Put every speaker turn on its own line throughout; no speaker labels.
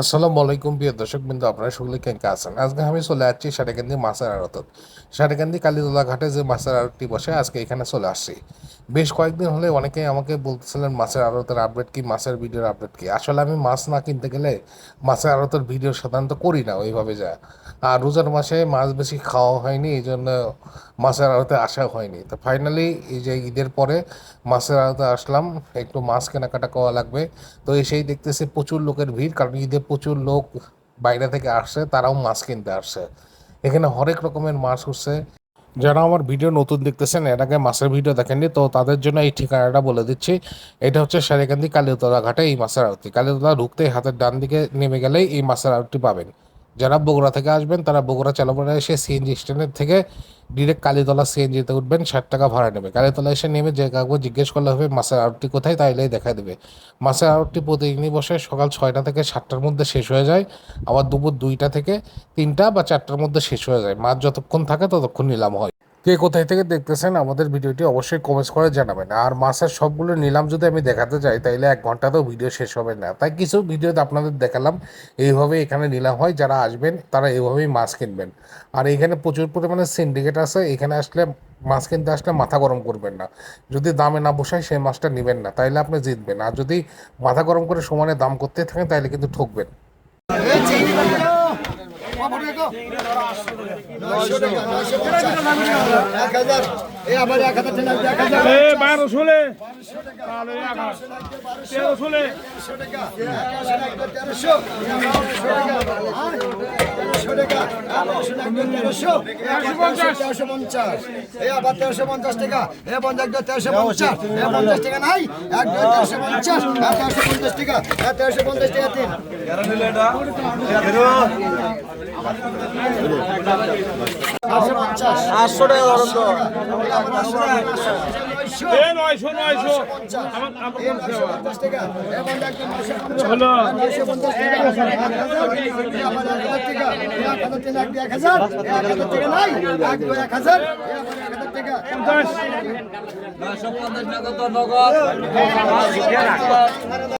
আসসালামু আলাইকুম প্রিয় দর্শক বিন্দু আপনারা সকলে কেন আছেন? আজকে আমি চলে আসছি সারেকান্দি মাছের আড়তত। সারেকান্দি কালীতলা ঘাটে যে মাছের আড়তটি বসে, আজকে এখানে চলে আসছি। বেশ কয়েকদিন হলে অনেকেই আমাকে বলতেছিলেন, মাছের আড়তের আপডেট কি? মাছের ভিডিওর আপডেট কি? আসলে আমি মাছ না কিনতে গেলে মাছের আড়তের ভিডিও সাধারণত করি না ওইভাবে যা আর রোজার মাসে মাছ বেশি খাওয়া হয়নি এই জন্য মাছের আড়তে আসা হয়নি। তো ফাইনালি এই যে ঈদের পরে মাছের আড়তে আসলাম, একটু মাছ কেনাকাটা করা লাগবে। তো এসেই দেখতেছি প্রচুর লোকের ভিড়, কারণ ঈদে প্রচুর লোক বাইরে থেকে আসছে তারাও মাছ কিনতে আসছে এখানে হরেক রকমের মাছ উঠছে। যারা আমার ভিডিও নতুন দেখতেছেন, এর আগে মাছের ভিডিও দেখেননি, তো তাদের জন্য এই ঠিকানাটা বলে দিচ্ছি। এটা হচ্ছে সারেকান্দি কালীতলা ঘাটে এই মাছের আরতি কালীতলা ঢুকতে হাতের ডান দিকে নেমে গেলেই এই মাছের আরতি পাবেন। যারা বগুড়া থেকে আসবেন, তারা বগুড়া চালাপাড়া এসে সিএনজি স্ট্যান্ডের থেকে ডিরেক্ট কালীতলা সিএনজিতে উঠবেন, ষাট টাকা ভাড়া নেবে। কালীতলা এসে নেমে যে কাউকে জিজ্ঞেস করলে হবে, মাছের আউটটি কোথায়? তাইলেই দেখা দেবে। মাছের আউটটি প্রতিদিনই বসে, সকাল ছয়টা থেকে সাতটার মধ্যে শেষ হয়ে যায়, আবার দুপুর দুইটা থেকে তিনটা বা চারটার মধ্যে শেষ হয়ে যায়। মাছ যতক্ষণ থাকে ততক্ষণ নিলাম হয়। কে কোথায় থেকে দেখতেছেন, আমাদের ভিডিওটি অবশ্যই কমেন্টস করে জানাবেন। আর মাছের সবগুলো নিলাম যদি আমি দেখাতে যাই তাইলে এক ঘন্টাতেও ভিডিও শেষ হবে না। তাই কিছু ভিডিওতে আপনাদের দেখালাম, এইভাবে এখানে নিলাম হয়, যারা আসবেন তারা এইভাবেই মাছ কিনবেন। আর এখানে প্রচুর পরিমাণে সিন্ডিকেট আছে, এখানে আসলে মাছ কিনতে আসলে মাথা গরম করবেন না। যদি দামে না বসায়, সেই মাছটা নেবেন না, তাইলে আপনি জিতবেন। আর যদি মাথা গরম করে সমানে দাম করতে থাকেন, তাইলে কিন্তু ঠকবেন।
এক হাজার এই আবার এক হাজার টেনে এক হাজার
এ বারো ষোলে তাহলে এক হাজার। তেরো ষোলে
তেরোশো টাকা। তেরোশো। পঞ্চাশ। এই আবার তেরোশো পঞ্চাশ টাকা। এ পঞ্চাশ তেরোশো পঞ্চাশ। এ পঞ্চাশ টাকা নাই। এক তেরোশো পঞ্চাশ। আর তেরোশো পঞ্চাশ টাকা। হ্যাঁ তেরোশো পঞ্চাশ টাকা তিন। পঞ্চাশ আটশো টাকা
নয়শো নয়শো পঞ্চাশ পঞ্চাশ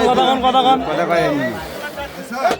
কতক্ষণ কতক্ষণ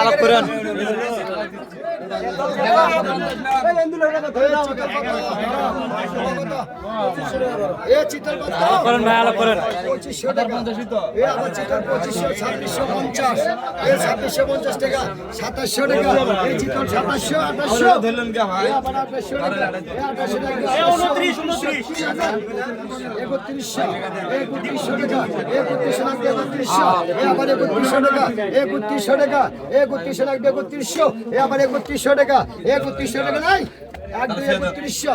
আলাপ করেন। এ আমার চিতল পঁচিশশো ছাব্বিশশো পঞ্চাশ ছাব্বিশশো পঞ্চাশ টাকা সাতাশশো টাকা এই চিতল একত্রিশশো একত্রিশশো টাকা একত্রিশশো টাকা। একত্রিশশো, এ আবার একত্রিশশো টাকা একত্রিশশো টাকা একত্রিশশো টাকা, একত্রিশশো, এ আবার একত্রিশশো টাকা একত্রিশশো টাকা নাই, এক, দুই, একত্রিশশো একত্রিশশো।